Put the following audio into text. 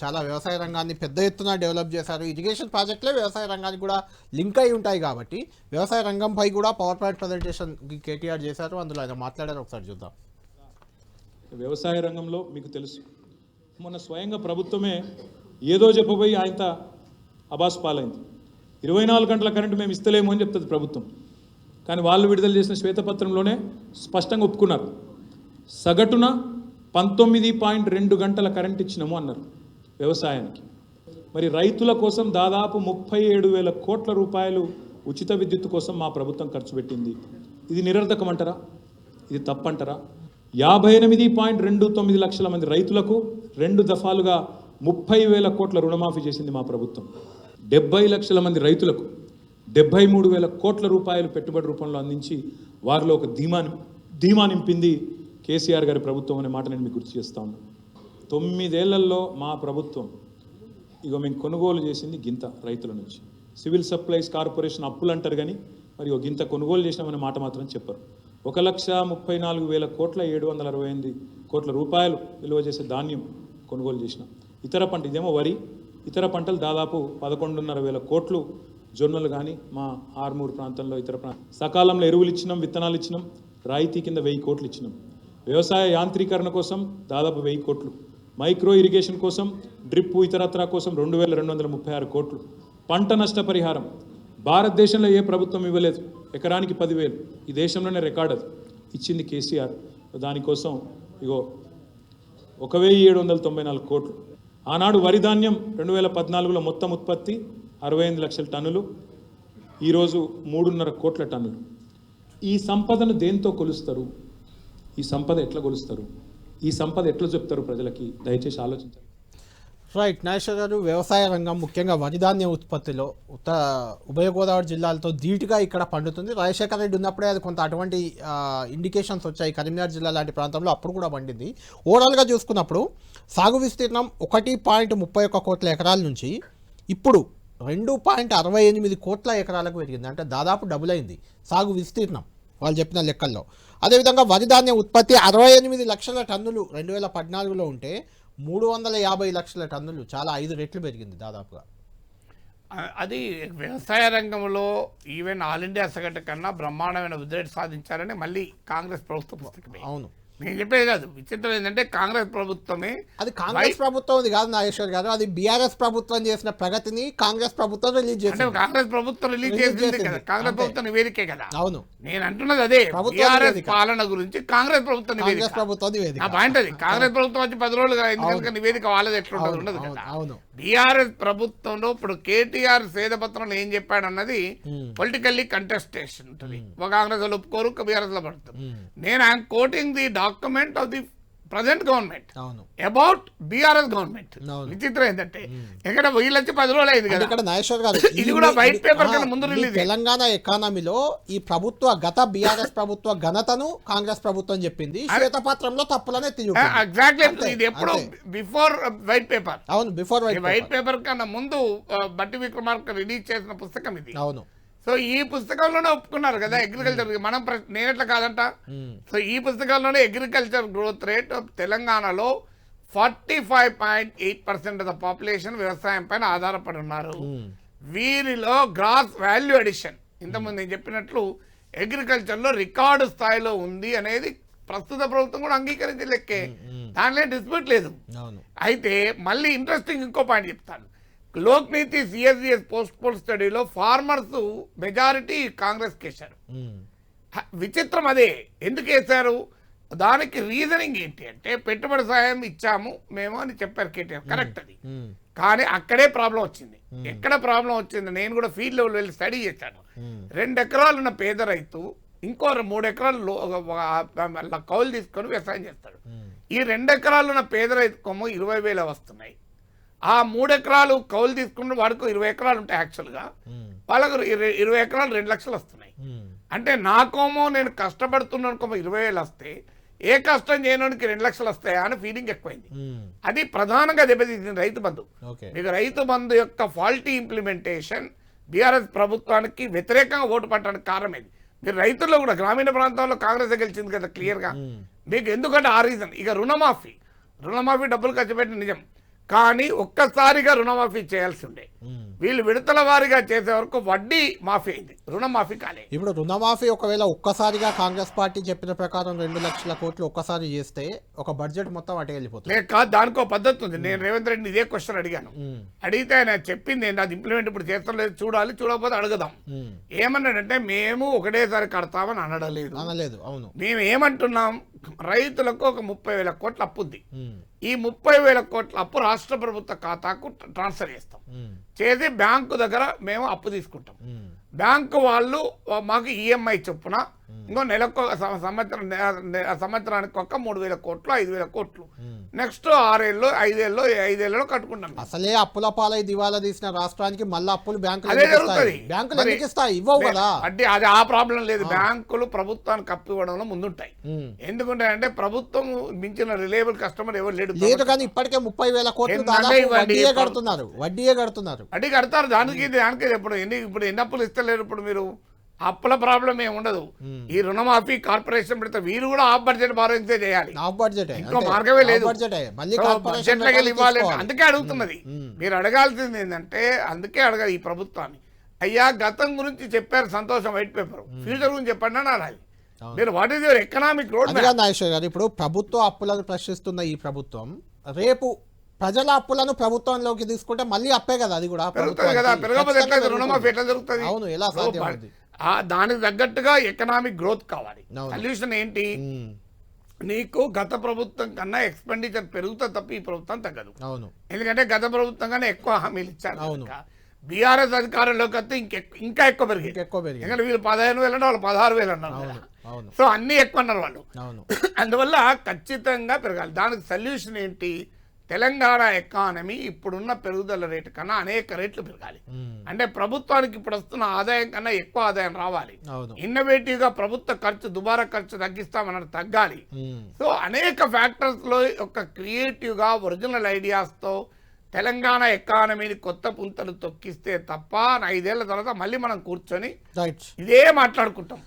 చాలా వ్యవసాయ రంగాన్ని పెద్ద ఎత్తున డెవలప్ చేశారు. ఇరిగేషన్ ప్రాజెక్టులే వ్యవసాయ రంగానికి కూడా లింక్ అయి ఉంటాయి కాబట్టి వ్యవసాయ రంగంపై కూడా పవర్ పాయింట్ ప్రజెంటేషన్ కేటీఆర్ చేశారు. అందులో ఆయన మాట్లాడారు. ఒకసారి చూద్దాం. వ్యవసాయ రంగంలో మీకు తెలుసు. మొన్న స్వయంగా ప్రభుత్వమే ఏదో చెప్పబోయి ఆయన అబాస్ పాలైంది. ఇరవై నాలుగు గంటల కరెంటు మేము ఇస్తలేము అని చెప్తుంది ప్రభుత్వం. కానీ వాళ్ళు విడుదల చేసిన శ్వేతపత్రంలోనే స్పష్టంగా ఒప్పుకున్నారు. సగటున పంతొమ్మిది పాయింట్ రెండు గంటల కరెంట్ ఇచ్చినాము అన్నారు. వ్యవసాయానికి. మరి రైతుల కోసం దాదాపు ముప్పై ఏడు వేల కోట్ల రూపాయలు ఉచిత విద్యుత్ కోసం మా ప్రభుత్వం ఖర్చు పెట్టింది. ఇది నిరర్ధకం అంటారా ఇది తప్పంటారా? యాభై ఎనిమిది పాయింట్ రెండు తొమ్మిది లక్షల మంది రైతులకు రెండు దఫాలుగా ముప్పై వేల కోట్ల రుణమాఫీ చేసింది మా ప్రభుత్వం. డెబ్బై లక్షల మంది రైతులకు డెబ్బై మూడు వేల కోట్ల రూపాయలు పెట్టుబడి రూపంలో అందించి వారిలో ఒక ధీమా ధీమా నింపింది కేసీఆర్ గారి ప్రభుత్వం అనే మాట నేను మీకు గుర్తు చేస్తా ఉన్నాను తొమ్మిదేళ్ళలో మా ప్రభుత్వం ఇగో మేము కొనుగోలు చేసింది గింత రైతుల నుంచి. సివిల్ సప్లైస్ కార్పొరేషన్ అప్పులు అంటారు కానీ మరి గింత కొనుగోలు చేసినామనే మాట మాత్రం చెప్పరు. ఒక లక్ష ముప్పై నాలుగు వేల కోట్ల ఏడు వందల అరవై ఎనిమిది కోట్ల రూపాయలు విలువ చేసే ధాన్యం కొనుగోలు చేసినాం. ఇతర పంట ఇదేమో వరి. ఇతర పంటలు దాదాపు పదకొండున్నర వేల కోట్లు జొన్నలు కానీ మా ఆర్మూరు ప్రాంతంలో ఇతర ప్రాంతం సకాలంలో ఎరువులు ఇచ్చినాం విత్తనాలు ఇచ్చినాం రాయితీ కింద వెయ్యి కోట్లు ఇచ్చినాం. వ్యవసాయ యాంత్రీకరణ కోసం దాదాపు వెయ్యి కోట్లు మైక్రో ఇరిగేషన్ కోసం డ్రిప్ ఇతరత్రా కోసం రెండు వేల రెండు వందల ముప్పై ఆరు కోట్లు. పంట నష్టపరిహారం భారతదేశంలో ఏ ప్రభుత్వం ఇవ్వలేదు? ఎకరానికి పదివేలు. ఈ దేశంలోనే రికార్డ్ అది. ఇచ్చింది కేసీఆర్. దానికోసం ఇగో ఒక వెయ్యి ఏడు వందల తొంభై నాలుగు కోట్లు. ఆనాడు వరి ధాన్యం రెండు వేల పద్నాలుగులో మొత్తం ఉత్పత్తి అరవై ఎనిమిది లక్షల టన్నులు. ఈరోజు మూడున్నర కోట్ల టన్నులు. ఈ సంపదను దేంతో కొలుస్తారు? ఈ సంపద ఎట్లా కొలుస్తారు? ఈ సంపద ఎట్లా చెప్తారు ప్రజలకి? దయచేసి ఆలోచించండి. రైట్ నాగేశ్వర్ గారు వ్యవసాయ రంగం ముఖ్యంగా వరిధాన్య ఉత్పత్తిలో ఉత్తర ఉభయ గోదావరి జిల్లాలతో ధీటుగా ఇక్కడ పండుతుంది. రాజశేఖర రెడ్డి ఉన్నప్పుడే అది కొంత అటువంటి ఇండికేషన్స్ వచ్చాయి. కరీంనగర్ జిల్లా లాంటి ప్రాంతంలో అప్పుడు కూడా పండింది. ఓవరాల్గా చూసుకున్నప్పుడు సాగు విస్తీర్ణం ఒకటి పాయింట్ ముప్పై ఒక్క కోట్ల ఎకరాల నుంచి ఇప్పుడు రెండు పాయింట్ అరవై ఎనిమిది కోట్ల ఎకరాలకు పెరిగింది. అంటే దాదాపు డబుల్ అయింది సాగు విస్తీర్ణం. వాళ్ళు చెప్పిన లెక్కల్లో. అదేవిధంగా వరి ధాన్య ఉత్పత్తి అరవై ఎనిమిది లక్షల టన్నులు రెండు వేల పద్నాలుగులో ఉంటే మూడు వందల యాభై లక్షల టన్నులు చాలా ఐదు రెట్లు పెరిగింది దాదాపుగా. అది వ్యవసాయ రంగంలో ఈవెన్ ఆల్ ఇండియా సగటు కన్నా బ్రహ్మాండమైన వృద్ధి సాధించారని మళ్ళీ కాంగ్రెస్ ప్రభుత్వ అవును. నేను చెప్పేది కాదు. విచిత్రం ఏంటంటే కాంగ్రెస్ ప్రభుత్వమే అది కాంగ్రెస్ ప్రభుత్వం ఇది కాదు నాగేశ్వర్ గారు. అది బీఆర్ఎస్ ప్రభుత్వం చేసిన ప్రగతిని కాంగ్రెస్ ప్రభుత్వం రిలీజ్ చేసింది. కాంగ్రెస్ ప్రభుత్వం రిలీజ్ చేసింది. కదా. కాంగ్రెస్. ప్రభుత్వ నివేదికే కదా. అవును. నేను అంటున్నది అదే. బీఆర్ఎస్. పాలన గురించి కాంగ్రెస్ ప్రభుత్వ నివేదిక. ప్రభుత్వం నివేదిక. పాయింట్ అది. కాంగ్రెస్ ప్రభుత్వం వచ్చి పది రోజులు కనుక నివేదిక వాళ్ళది అవును, ఉండదు అవును, కదా. అవును. బీఆర్ఎస్ ప్రభుత్వంలో ఇప్పుడు కేటీఆర్ శ్వేతపత్రంలో ఏం చెప్పాడన్నది పొలిటికల్లీ కంటెస్టేషన్ ఉంటుంది. ఒక కాంగ్రెస్ వాళ్ళు ఒప్పుకోరు బీఆర్ఎస్లో పడుతుంది నేను I'm quoting the document of the present government అవును. About BRS government. విచిత్రం ఏంటంటే ఇక్కడ వీళ్ళు వచ్చి పది రోజులు అయింది కదా. ఇక్కడ నాగేశ్వర్ గారు ఇది కూడా ఆ, కన్నా ముందు release తెలంగాణ ఎకానమీలో ఈ ప్రభుత్వ గత బీఆర్ఎస్ ప్రభుత్వ ఘనతను కాంగ్రెస్ ప్రభుత్వం చెప్పింది. శ్వేతపత్రంలో తప్పులనే ఎగ్జాక్ట్లీ ఇది ఎప్పుడు. బిఫోర్ వైట్ పేపర్ అవును బిఫోర్ వైట్ పేపర్ కన్నా ముందు ఆ, బట్టి విక్రమార్క రిలీజ్ చేసిన పుస్తకం ఇది. అవును. సో ఈ పుస్తకంలోనే ఒప్పుకున్నారు కదా అగ్రికల్చర్ మనం నేనెట్లా కాదంట. సో ఈ పుస్తకంలోనే అగ్రికల్చర్ గ్రోత్ రేట్ తెలంగాణలో forty five point eight percent of the population వ్యవసాయం పైన ఆధారపడి ఉన్నారు. వీరిలో గ్రాస్ వాల్యూ అడిషన్ ఇంతకుముందు నేను చెప్పినట్లు అగ్రికల్చర్లో రికార్డు స్థాయిలో ఉంది అనేది ప్రస్తుత ప్రభుత్వం కూడా అంగీకరించే లెక్కే. దానిలో డిస్ప్యూట్ లేదు. అయితే మళ్ళీ ఇంట్రెస్టింగ్ ఇంకో పాయింట్ చెప్తాను. లోక్నీతి సిఎస్సిఎస్ పోస్ట్ పోల్ స్టడీలో ఫార్మర్స్ మెజారిటీ కాంగ్రెస్ కేశారు. మ్మ్. హ, విచిత్రం అదే. ఎందుకు వేశారు? దానికి రీజనింగ్ ఏంటి అంటే పెట్టుబడి సాయం ఇచ్చాము మేము అని చెప్పారు కేటీఆర్. కరెక్ట్ అది. కానీ అక్కడే ప్రాబ్లం వచ్చింది. ఎక్కడ ప్రాబ్లం వచ్చింది? నేను కూడా ఫీల్డ్ లెవెల్ వెళ్ళి స్టడీ చేశాను. రెండు ఎకరాలు ఉన్న పేద రైతు ఇంకో మూడు ఎకరాలు కౌలు తీసుకొని వ్యవసాయం చేస్తాడు. ఈ రెండు ఎకరాలు ఉన్న పేద రైతు కొమ్ము ఇరవై వేలు వస్తున్నాయి. ఆ మూడు ఎకరాలు కౌలు తీసుకున్న వాడికి ఇరవై ఎకరాలు ఉంటాయి యాక్చువల్గా. వాళ్ళకు ఇరవై ఎకరాలు రెండు లక్షలు వస్తున్నాయి. అంటే నాకోమో నేను కష్టపడుతున్నానుకోమో ఇరవై వేలు వస్తే ఏ కష్టం చేయడానికి రెండు లక్షలు వస్తాయా అని ఫీలింగ్ ఎక్కువైంది. అది ప్రధానంగా దెబ్బతీసింది రైతు బంధు. మీకు రైతు బంధు యొక్క ఫాల్టీ ఇంప్లిమెంటేషన్ బీఆర్ఎస్ ప్రభుత్వానికి వ్యతిరేకంగా ఓటు పట్టడానికి కారణం ఇది మీరు రైతుల్లో కూడా గ్రామీణ ప్రాంతాల్లో కాంగ్రెస్ గెలిచింది కదా క్లియర్గా మీకు ఎందుకంటే ఆ రీజన్ ఇక రుణమాఫీ. రుణమాఫీ డబ్బులు ఖర్చు పెట్టిన నిజం. కానీ ఒక్కసారిగా రుణమాఫీ చేయాల్సి ఉండే. వీళ్ళు విడతల వారీగా చేసే వరకు వడ్డీ మాఫీ అయింది. రుణమాఫీ కాలే ఇప్పుడు రుణమాఫీ ఒకవేళ ఒక్కసారిగా కాంగ్రెస్ పార్టీ చెప్పిన ప్రకారం రెండు లక్షల కోట్లు ఒక్కసారి చేస్తే ఒక బడ్జెట్ మొత్తం అటే వెళ్ళిపోతుంది. లేక దానికో పద్ధతి ఉంది. నేను రేవంత్ రెడ్డిని ఇదే క్వశ్చన్ అడిగాను. అడిగితే ఆయన చెప్పింది ఏంటి? అది ఇంప్లిమెంట్ ఇప్పుడు చేస్తలేదు చూడాలి చూడకపోతే అడుగుదాం. ఏమన్నాడంటే మేము ఒకటేసారి కడతామని అనడలేదు అనలేదు అవును. మేము ఏమంటున్నాం? రైతులకు ఒక ముప్పై వేల కోట్ల అప్పు ఉంది. ఈ ముప్పై వేల కోట్ల అప్పు రాష్ట్ర ప్రభుత్వ ఖాతాకు ట్రాన్స్ఫర్ చేస్తాం. చేసి బ్యాంకు దగ్గర మేము అప్పు తీసుకుంటాం. బ్యాంకు వాళ్ళు మాకు ఈఎంఐ చొప్పున ఇంకో నెలకు సంవత్సరం సంవత్సరానికి ఒక మూడు వేల కోట్లు ఐదు వేల కోట్లు. నెక్స్ట్ ఆరేళ్ళు ఐదేళ్ళు ఐదేళ్ళలో కట్టుకుంటాం. అసలే అప్పుల పాలై దివాలా తీసిన రాష్ట్రానికి మళ్ళీ అప్పులు బ్యాంకులు అదే ఎందుకు ఇస్తాయి? జరుగుతుంది. బ్యాంకులు మరి- ఎందుకు ఇస్తాయి? ఇవ్వవు కదా. అంటే అది ఆ ప్రాబ్లం లేదు. బ్యాంకులు ప్రభుత్వానికి అప్పు ఇవ్వడంలో ముందుంటాయి. ఎందుకంటే ప్రభుత్వం మించిన రిలయబుల్ కస్టమర్ ఎవరు లేడు లేదు కానీ ఇప్పటికే ముప్పై వేల కోట్లు. వడ్డీయే కడుతున్నారు. వడ్డీయే కడుతున్నారు. అడి కడతారు. దానికి దానికి ఇప్పుడు ఎన్ని ఇప్పుడు ఎన్ని అప్పులు ఇస్తలేరు ఇప్పుడు మీరు? అప్పుల ప్రాబ్లం ఏమి ఉండదు. ఈ రుణమాఫీ కార్పొరేషన్ పెడితే వీరు కూడా ఆఫ్ బడ్జెట్ బారోయింగ్సే చేయాలి. ఆఫ్ బడ్జెట్ ఇంకో మార్గమే లేదు. బడ్జెట్లోకి ఇవ్వాలి. అందుకే అడుగుతున్నది. మీరు అడగాల్సింది ఏంటంటే అందుకే అడగాలి ఈ ప్రభుత్వాన్ని. అయ్యా గతం గురించి చెప్పారు సంతోషం వైట్ పేపర్. ఫ్యూచర్ గురించి చెప్పండి అని అనాలి. మీరు what is your economic road Nageshwar garu ఇప్పుడు ప్రభుత్వ అప్పులను ప్రశ్నిస్తున్న ఈ ప్రభుత్వం రేపు ప్రజల అప్పులను ప్రభుత్వంలోకి తీసుకుంటే మళ్ళీ అప్పే కదా అది కూడా పెరుగుతుంది కదా ప్రభుత్వానికి. పెరగకపోతే ఎట్లా ఖచ్చితంగా రుణమాఫీ ఎట్లా జరుగుతుంది? అవును, ఎలా సాధ్యం దానికి తగ్గట్టుగా ఎకనామిక్ గ్రోత్ కావాలి. సొల్యూషన్ ఏంటి? నీకు గత ప్రభుత్వం కన్నా ఎక్స్పెండిచర్ పెరుగుతుంది తప్ప ఈ ప్రభుత్వం తగ్గదు. అవును. ఎందుకంటే గత ప్రభుత్వం కన్నా ఎక్కువ హామీలు ఇచ్చారు అవును. బీఆర్ఎస్ అధికారంలోకి వస్తే ఇంకా ఎక్కువ పెరిగింది ఎక్కువ పెరిగింది ఎందుకంటే వీళ్ళు పదిహేను వేలు అంటే వాళ్ళు పదహారు వేలు అన్నారు సో అన్ని ఎక్కువ అన్నారు వాళ్ళు. అవును. అందువల్ల ఖచ్చితంగా పెరగాలి. దానికి సొల్యూషన్ ఏంటి? తెలంగాణ ఎకానమీ ఇప్పుడున్న పెరుగుదల రేటు కన్నా అనేక రేట్లు పెరగాలి. అంటే ప్రభుత్వానికి ఇప్పుడు వస్తున్న ఆదాయం కన్నా ఎక్కువ ఆదాయం రావాలి. ఇన్నోవేటివ్గా ప్రభుత్వ ఖర్చు దుబారా ఖర్చు తగ్గిస్తామన్నది తగ్గాలి. సో అనేక ఫ్యాక్టర్స్లో ఒక క్రియేటివ్గా ఒరిజినల్ ఐడియాస్తో తెలంగాణ ఎకానమీని కొత్త పుంతలు తొక్కిస్తే తప్ప ఐదేళ్ళ తర్వాత మళ్ళీ మనం కూర్చొని ఇదే మాట్లాడుకుంటాం.